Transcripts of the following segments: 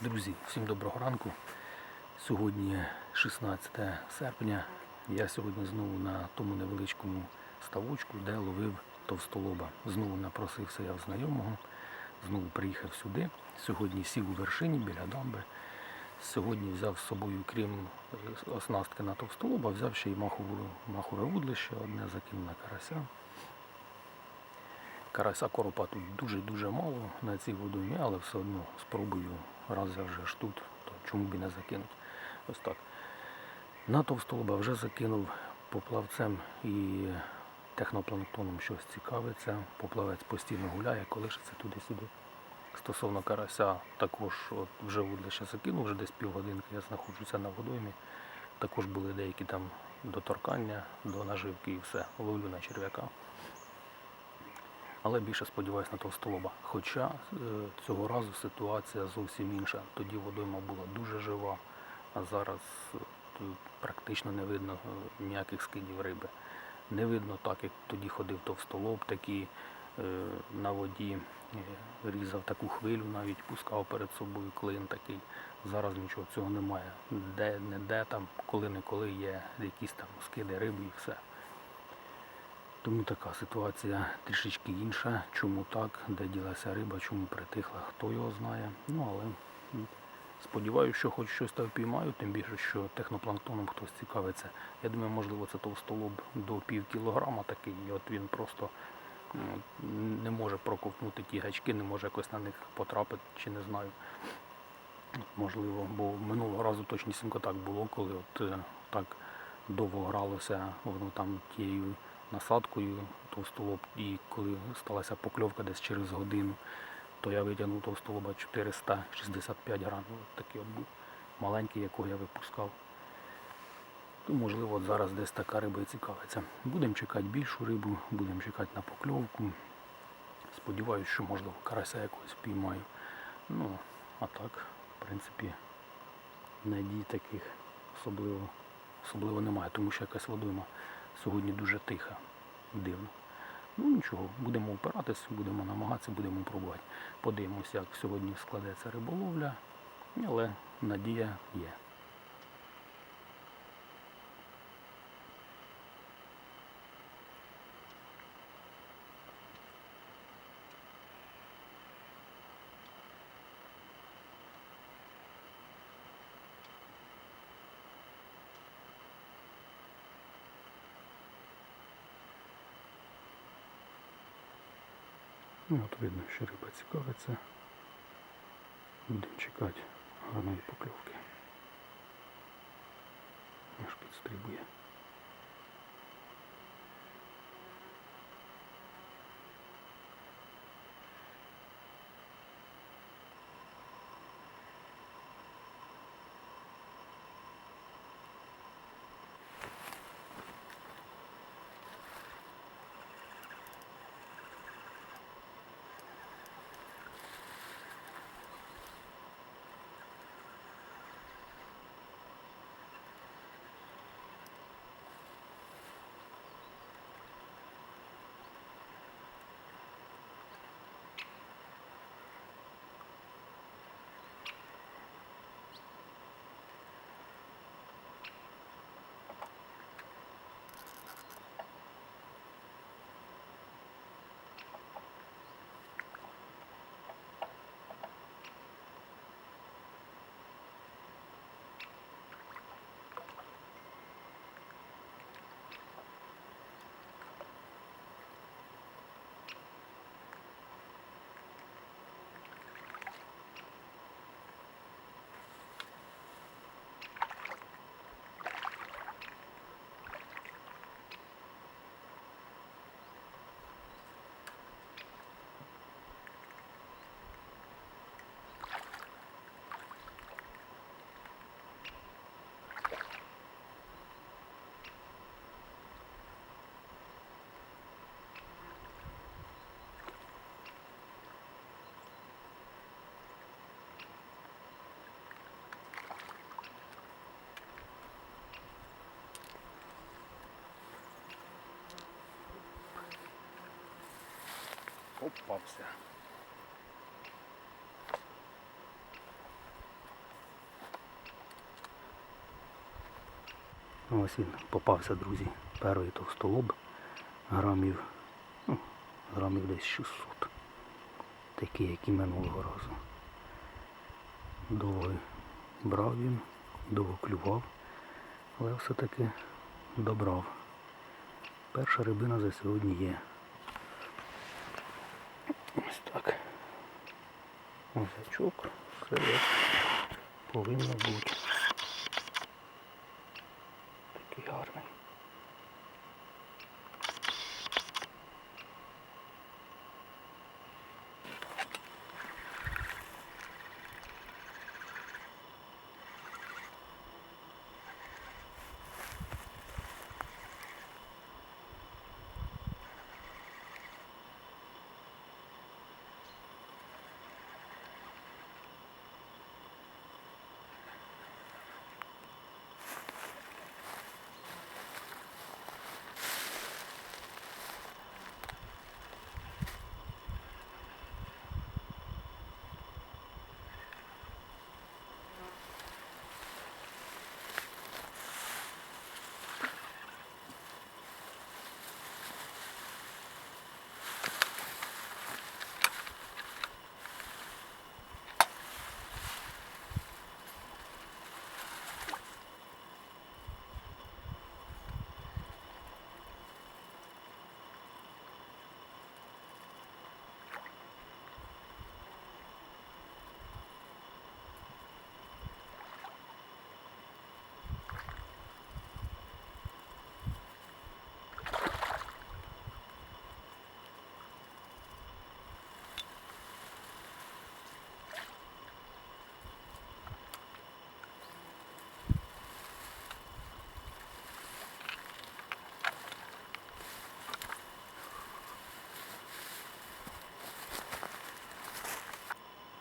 Друзі, всім доброго ранку. Сьогодні 16 серпня. Я сьогодні знову на тому невеличкому ставочку, де ловив товстолоба. Знову напросився я в знайомого, знову приїхав сюди. Сьогодні сів у вершині біля дамби. Сьогодні взяв з собою, крім е, оснастки на товстолоба, взяв ще й махове вудлище, одне закинув на карася. Карася коропа тут дуже-дуже мало на цій водоймі, але все одно спробую, раз я вже ж тут, то чому б і не закинути. Ось так. На товстолоба вже закинув поплавцем і технопланктоном щось цікавиться. Поплавець постійно гуляє, колишиться туди-сюди. Стосовно карася, також от вже вудлище закинув, вже десь півгодинки я знаходжуся на водоймі. Також були деякі там доторкання до наживки і все. Ловлю на черв'яка але більше сподіваюся на товстолоба. Хоча е, цього разу ситуація зовсім інша. Тоді водойма була дуже жива, а зараз е, практично не видно е, ніяких скидів риби. Не видно так, як тоді ходив товстолоб, такий на воді різав таку хвилю, навіть пускав перед собою клин такий. Зараз нічого цього немає. Де не де там, коли-неколи є якісь там скиди риби і все. Тому така ситуація трішечки інша. Чому так, де ділася риба, чому притихла, хто його знає. Ну але сподіваюся, що хоч щось там впіймаю, тим більше, що технопланктоном хтось цікавиться. Я думаю, можливо, це товстолоб до пів кілограма такий, і от він просто не може проковтнути ті гачки, не може якось на них потрапити, чи не знаю. Можливо, бо минулого разу точнісінько так було, коли от е, так довго гралося воно там тією насадкою товстолоб, і коли сталася покльовка десь через годину, то я витягнув товстолоба 465 грамів. От такий був маленький, якого я випускав. То, можливо, зараз десь така риба і цікавиться. Будемо чекати більшу рибу, будемо чекати на покльовку. Сподіваюсь, що можливо карася якогось впіймаю. Ну, а так, в принципі, надій таких особливо, особливо немає, тому що якась водойма сьогодні дуже тиха, дивно. Ну нічого, будемо опиратись, будемо намагатися, будемо пробувати. Подивимося, як сьогодні складеться риболовля, але надія є. Ну, от видно, що риба цікавиться. Будемо чекати гарної покльовки. Аж підстрибує. попався. Ну, ось він попався, друзі, перший товстолоб грамів, ну, грамів десь 600. Такий, як і минулого разу. Довго брав він, довго клював, але все-таки добрав. Перша рибина за сьогодні є. Мозачок, все як повинно бути.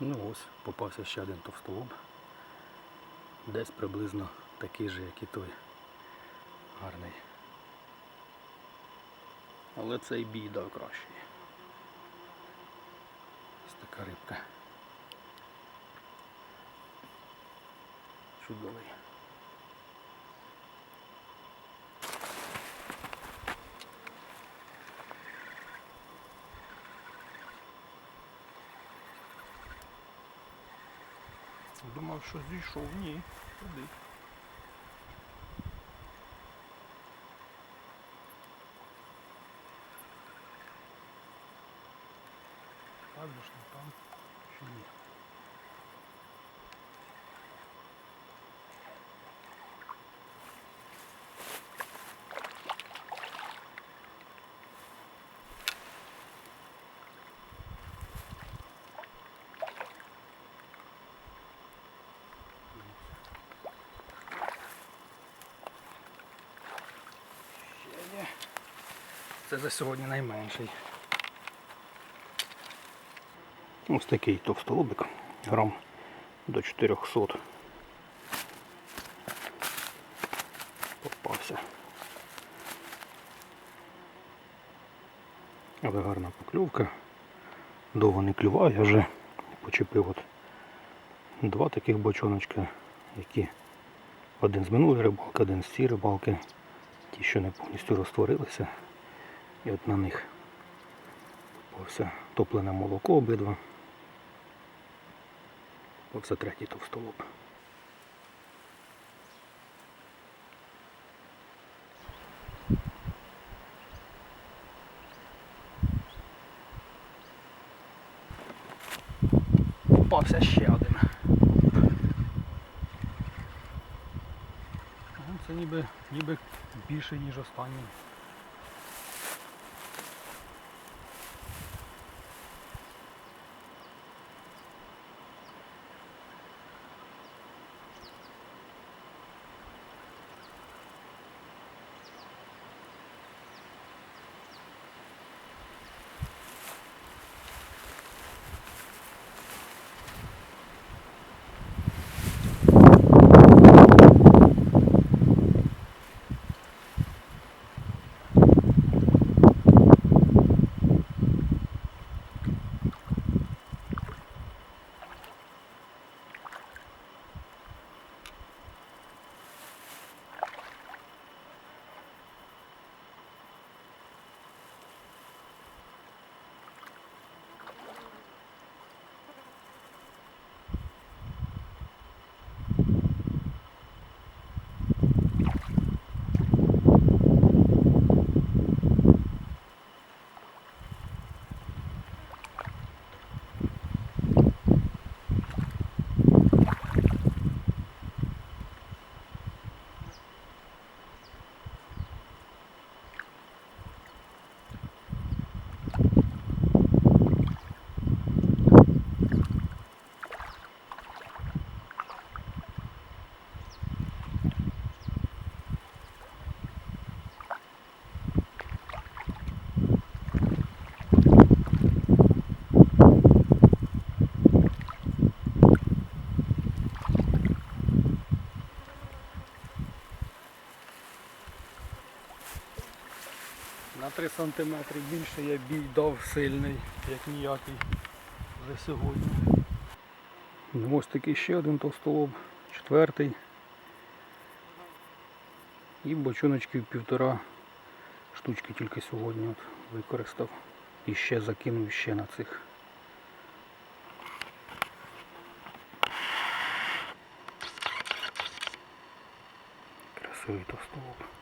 Ну ось, попався ще один товстолоб. Десь приблизно такий же, як і той. Гарний. Але цей бій дав кращий. Ось така рибка. Чудовий. Думав, що зійшов, ні, туди. Кажеш, ну там чи ні? Це за сьогодні найменший. Ось такий товстолобик, грам до 400. Попався. Але гарна покльовка. Довго не клював, я вже почепив от два таких бочоночка, які один з минулої рибалки, один з цієї рибалки, ті, що не повністю розтворилися. І от на них попався топлене молоко обидва. Попався третій товстолоб. Попався ще один. Це ніби, ніби більше, ніж останній. 3 см більше я бій дав сильний, як ніякий вже сьогодні. Ось такий ще один товстолоб, четвертий. І бочоночків півтора штучки тільки сьогодні от використав. І ще закинув ще на цих. Красивий товстолоб.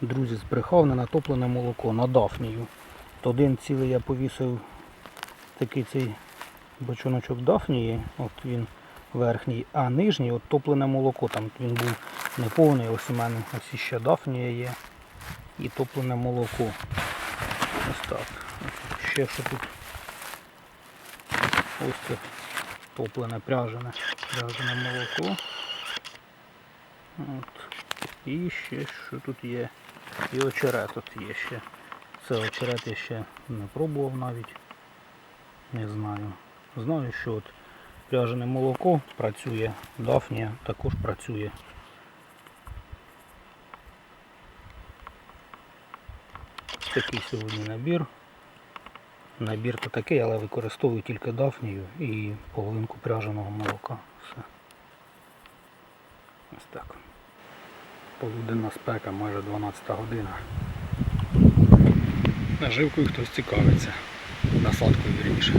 Друзі, збрехав на натоплене молоко на дафнію. То один цілий я повісив такий цей бочоночок дафнії, от він верхній, а нижній от топлене молоко. Там він був неповний, ось у мене ось ще дафнія є і топлене молоко. Ось так. Ще що тут ось це топлене пряжене, пряжене молоко. От. І ще що тут є. І очерет тут є ще. Це очерет я ще не пробував навіть. Не знаю. Знаю, що от пряжене молоко працює, дафнія також працює. Такий сьогодні набір. Набір то такий, але використовую тільки дафнію і половинку пряженого молока. Все. Ось так. Полуденна спека, майже 12 година. Наживкою хтось цікавиться. Насадкою вірніше.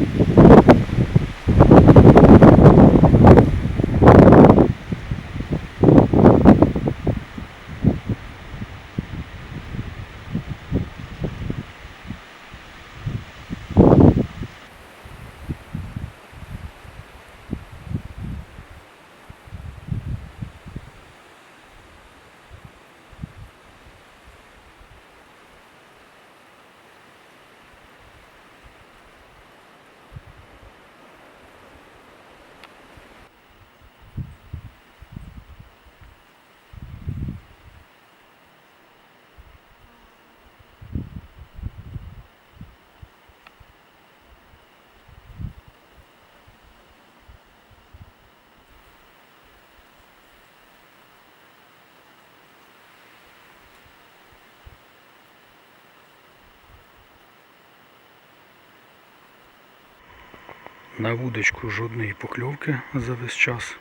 На вудочку жодної покльовки за весь час.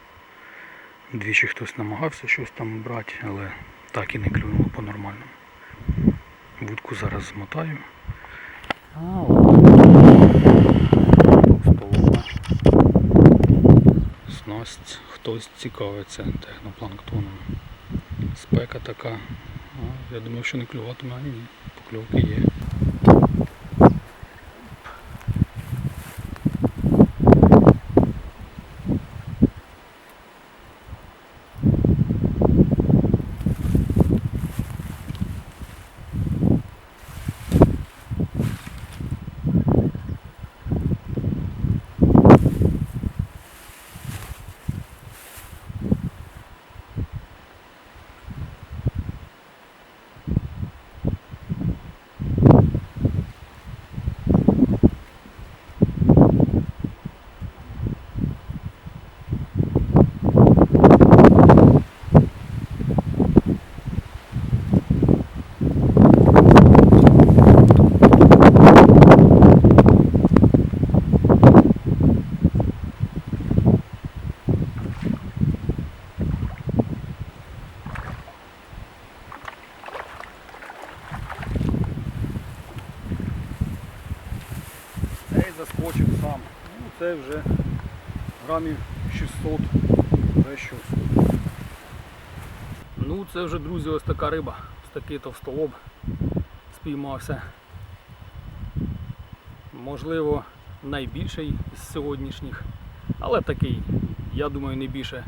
Двічі хтось намагався щось там брати, але так і не клюнуло по-нормальному. Вудку зараз змотаю. А. Снасть. Хтось цікавиться технопланктоном. Спека така. Я думав, що не клюватиме, а ні. Покльовки є. Грамів 600, вже щось. Ну це вже, друзі, ось така риба, ось такий товстолоб спіймався. Можливо, найбільший з сьогоднішніх, але такий, я думаю, не більше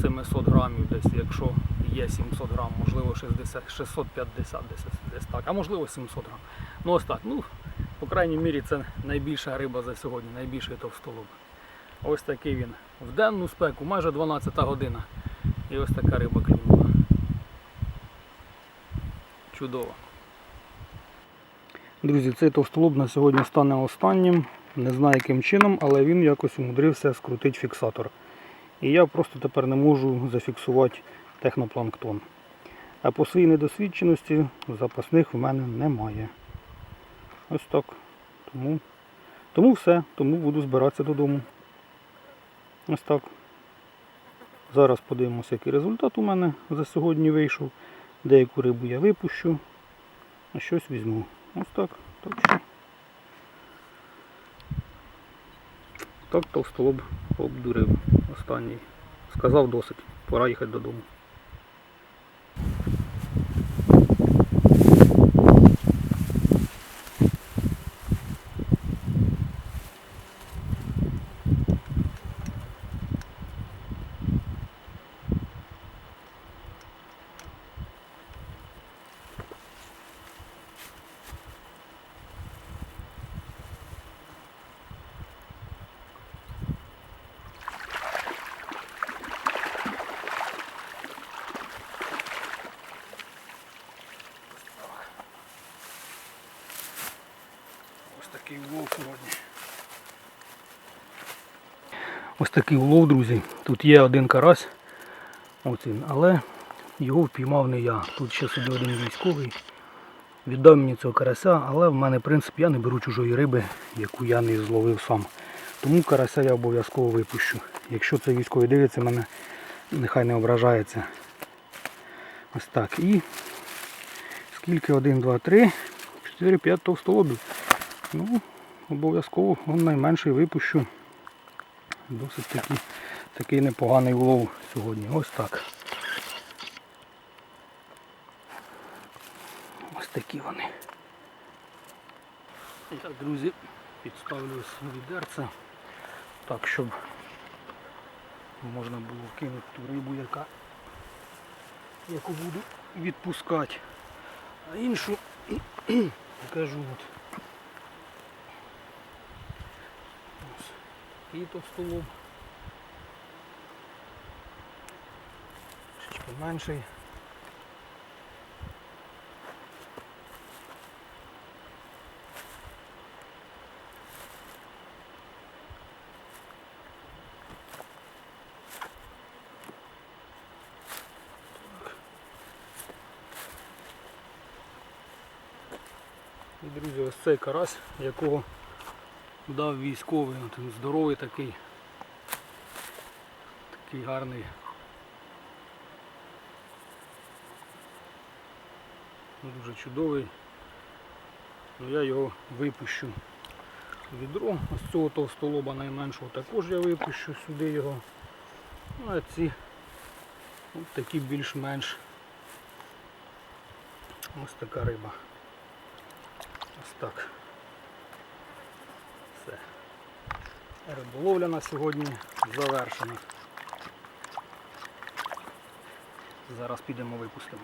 700 грамів десь, якщо є 700 грам, можливо 60, 650 десь, десь так, а можливо 700 грам. Ну ось так, ну, по крайній мірі це найбільша риба за сьогодні, найбільший товстолоб. Ось такий він. В денну спеку, майже 12 година. І ось така риба клюнула. Чудово. Друзі, цей товстолоб на сьогодні стане останнім. Не знаю яким чином, але він якось умудрився скрутити фіксатор. І я просто тепер не можу зафіксувати технопланктон. А по своїй недосвідченості запасних в мене немає. Ось так. Тому, тому все. Тому буду збиратися додому. Ось так. Зараз подивимося, який результат у мене за сьогодні вийшов. Деяку рибу я випущу, а щось візьму. Ось так. Так що. Так товстолоб обдурив останній. Сказав досить. Пора їхати додому. Ось такий улов сьогодні. Ось такий улов, друзі. Тут є один карась, ось але його впіймав не я. Тут ще сидить один військовий. Віддав мені цього карася, але в мене принцип я не беру чужої риби, яку я не зловив сам. Тому карася я обов'язково випущу. Якщо цей військовий дивиться мене, нехай не ображається. Ось так. І скільки? 1, 2, 3, 4, 5 товстолобів. Ну, обов'язково найменший випущу. Досить такий, такий непоганий улов сьогодні. Ось так. Ось такі вони. Так, друзі, підставлю відерце, так, щоб можна було кинути ту рибу, яка, яку буду відпускати. А іншу покажу от. Ось такий товстолоб. Трішечки менший. І, друзі, ось цей карась, якого дав військовий, от він здоровий такий, такий гарний. Дуже чудовий. Ну, я його випущу в відро. Ось цього товстолоба найменшого також я випущу сюди його. Ну, а ці от такі більш-менш ось така риба. Ось так. Риболовля на сьогодні завершена. Зараз підемо випустимо.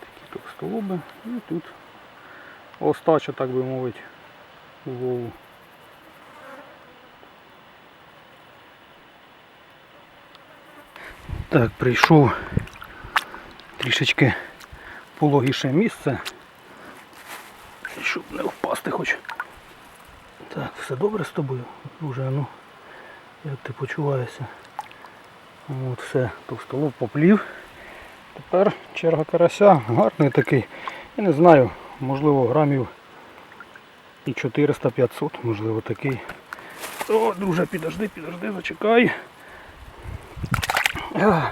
Такі товстолоби і тут остача, так би мовити, улову. Так, прийшов трішечки пологіше місце щоб не впасти хоч. Все добре з тобою? Друже, ну як ти почуваєшся? От все, товстолоб поплів. Тепер черга карася, гарний такий. Я не знаю, можливо грамів і 400-500, можливо такий. О, друже, підожди, підожди, зачекай. А,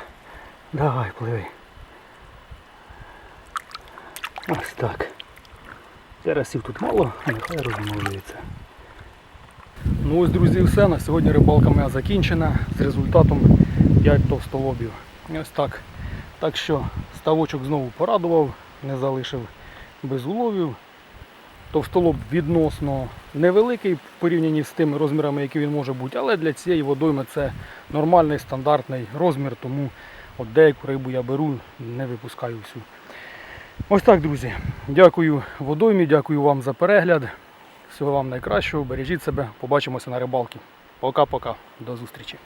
давай, пливи. Ось так. Терасів тут мало, нехай розмножується. Ну ось, друзі, все. На сьогодні рибалка моя закінчена з результатом 5 товстолобів. Ось так. Так що ставочок знову порадував, не залишив без уловів. Товстолоб відносно невеликий в порівнянні з тими розмірами, які він може бути, але для цієї водойми це нормальний стандартний розмір, тому от деяку рибу я беру, не випускаю всю. Ось так, друзі. Дякую водоймі, дякую вам за перегляд. Всього вам найкращого, бережіть себе, побачимося на рибалці. Пока-пока, до зустрічі.